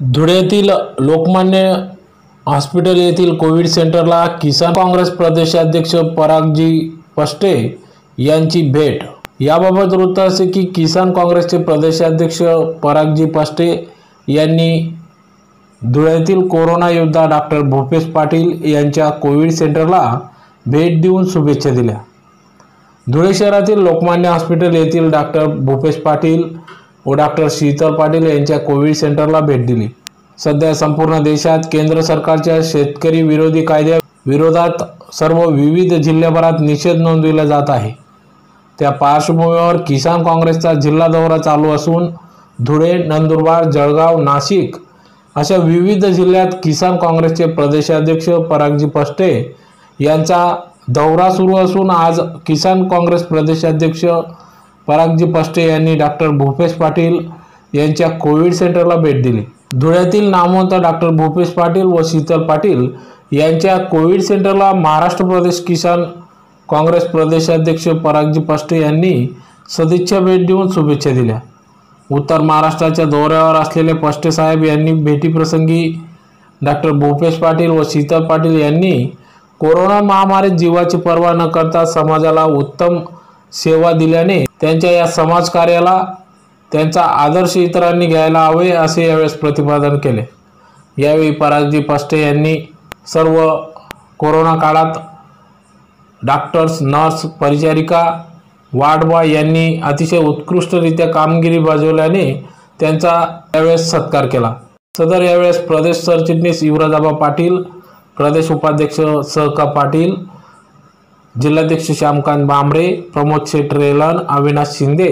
धुळ्यातील Lokmanya hospital येथील covid सेंटरला किसान काँग्रेस प्रदेशाध्यक्ष परागजी पष्टे यांची भेट. याबाबत वृत्त असे की किसान काँग्रेसचे प्रदेशाध्यक्ष परागजी पष्टे यांनी धुळ्यातील कोरोना योद्धा डॉक्टर भूपेश पाटील यांच्या कोविड सेंटरला भेट देऊन शुभेच्छा दिल्या. धुळे शहरातील लोकमान्य हॉस्पिटल येथील डॉक्टर भूपेश पाटील व डॉक्टर शीतल पाटील यांच्या कोविड सेंटरला भेट दिली. सध्या संपूर्ण देशात केंद्र सरकारच्या शेतकरी विरोधी कायद्या विरोधात सर्व विविध जिल्ह्याभरात निषेध नोंदविला जात आहे. त्या पार्श्वभूमीवर किसान काँग्रेसचा जिल्हा दौरा चालू असून धुळे नंदुरबार जळगाव नाशिक अशा विविध जिल्ह्यात किसान काँग्रेसचे प्रदेशाध्यक्ष परागजी पष्टे यांचा दौरा सुरू असून आज किसान काँग्रेस प्रदेशाध्यक्ष परागजी पष्टे यांनी डॉक्टर भूपेश पाटील यांच्या कोविड सेंटरला भेट दिली. धुळ्यातील नामवंत डॉक्टर भूपेश पाटील व शीतल पाटील यांच्या कोविड सेंटरला महाराष्ट्र प्रदेश किसान काँग्रेस प्रदेशाध्यक्ष परागजी पष्टे यांनी सदिच्छा भेट देऊन शुभेच्छा दिल्या. उत्तर महाराष्ट्राच्या दौऱ्यावर असलेले पष्टे साहेब यांनी भेटीप्रसंगी डॉक्टर भूपेश पाटील व शीतल पाटील यांनी कोरोना महामारीत जीवाची पर्वा न करता समाजाला उत्तम सेवा दिल्याने त्यांच्या या समाजकार्याला त्यांचा आदर्श इतरांनी घ्यायला हवे असे यावेळेस प्रतिपादन केले. यावेळी परागजी पास्टे यांनी सर्व कोरोना काळात डॉक्टर्स नर्स परिचारिका वार्डबॉय यांनी अतिशय उत्कृष्टरित्या कामगिरी बजावल्याने त्यांचा यावेळेस सत्कार केला. सदर यावेळेस प्रदेश सरचिटणीस युवराजाबा पाटील प्रदेश उपाध्यक्ष सहका पाटील जिल्हाध्यक्ष श्यामकांत बांबरे प्रमोद शेठ रेलन अविनाश शिंदे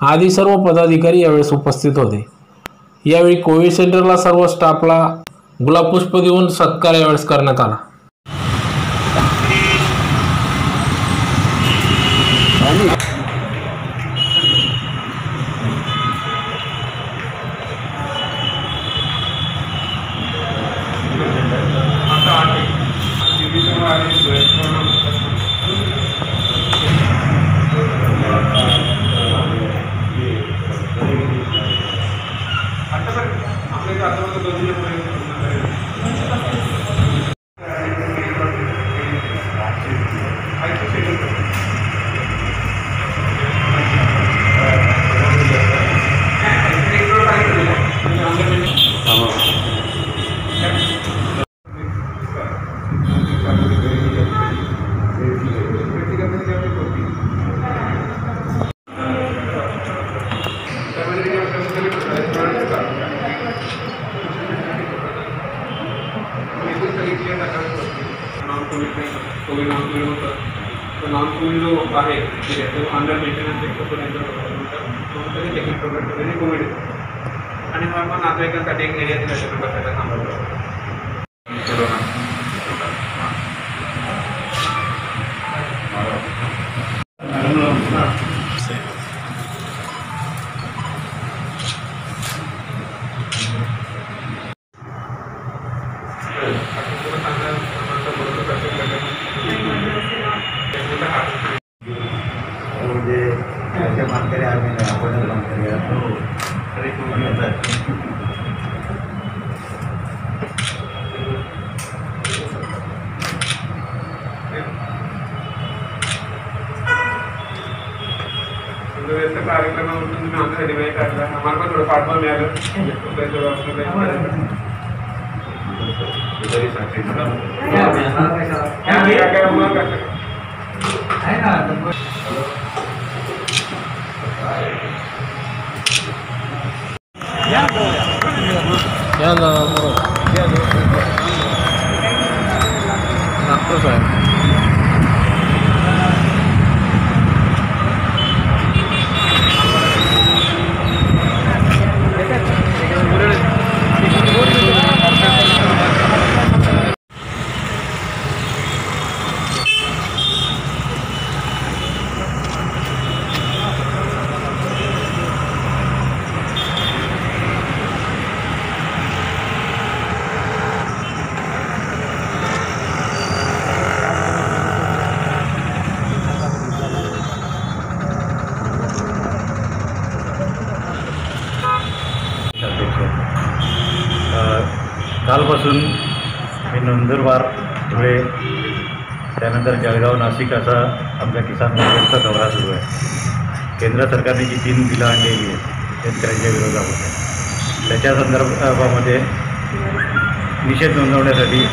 आदी सर्व पदाधिकारी यावेळेस उपस्थित होते. यावेळी कोविड सेंटरला सर्व स्टाफला गुलाबपुष्प देऊन सत्कार यावेळेस करण्यात आला नॉन कोविड कोविड नॉन होतं. तो नॉन कोविड जो आहे तो अंडर मेंटेनन्स एक तो तरी टेकिंग प्रोग्राम कोविड. आणि मग नातेवाईकांसाठी एक निर्यात दिला त्याच्या थांबवलं માફ કર્યા મેં આપણને आपको बात करें कार्यक्रमामधून तुम्ही आमचा रिवे काढला आम्हाला पण थोडं पाठबळ मिळालं काय काय मग Ya no, no. Ya no. Nah, terus saya. Nandurbar Dhule त्यानंतर जळगाव नाशिक असा आमच्या किसान मोर्चाचा दौरा सुरू आहे. केंद्र सरकारने जी तीन बिलं आणलेली आहेत शेतकऱ्यांच्या विरोधामध्ये त्याच्या संदर्भामध्ये निषेध नोंदवण्यासाठी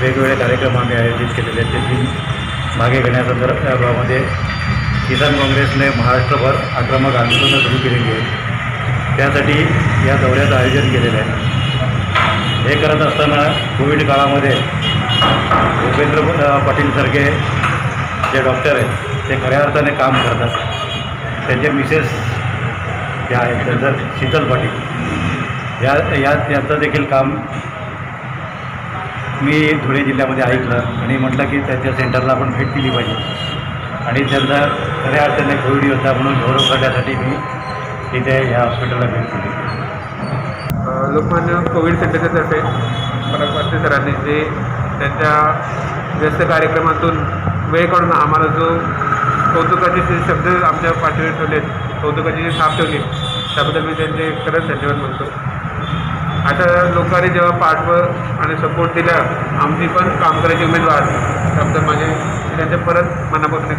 वेगवेगळे कार्यक्रम आम्ही आयोजित केलेले आहेत. ते तीन मागे घेण्यासंदर्भामध्ये किसान काँग्रेसने महाराष्ट्रभर आक्रमक आंदोलनं सुरू केलेली आहेत. त्यासाठी या दौऱ्याचं आयोजन केलेलं आहे. हे करत असताना कोविड काळामध्ये भूपेंद्र पाटीलसारखे जे डॉक्टर आहेत ते खऱ्या अर्थाने काम करतात. त्यांचे मिसेस जे आहेत त्यांचं शीतल पाटील या या त्यांचं देखील काम मी धुळे जिल्ह्यामध्ये ऐकलं आणि म्हटलं की त्यांच्या सेंटरला आपण भेट दिली पाहिजे. आणि त्यांचा खऱ्या अर्थाने कोविड योद्धा म्हणून गौरव करण्यासाठी मी तिथे या हॉस्पिटलला भेट दिली. लोकमान्य कोविड सेंटरच्या तर्फे पराग सरांनी जे त्यांच्या व्यस्त कार्यक्रमातून वेळ काढून आम्हाला जो कौतुकाचे जे शब्द आमच्या पाठीवर ठेवले कौतुकाची जी छाप ठेवली त्याबद्दल मी त्यांचे खरंच धन्यवाद म्हणतो. अशा लोकांनी जेव्हा पाठव आणि सपोर्ट दिला आमची पण काम करायची उमेदवार त्याबद्दल माझे त्यांचे परत मनापासून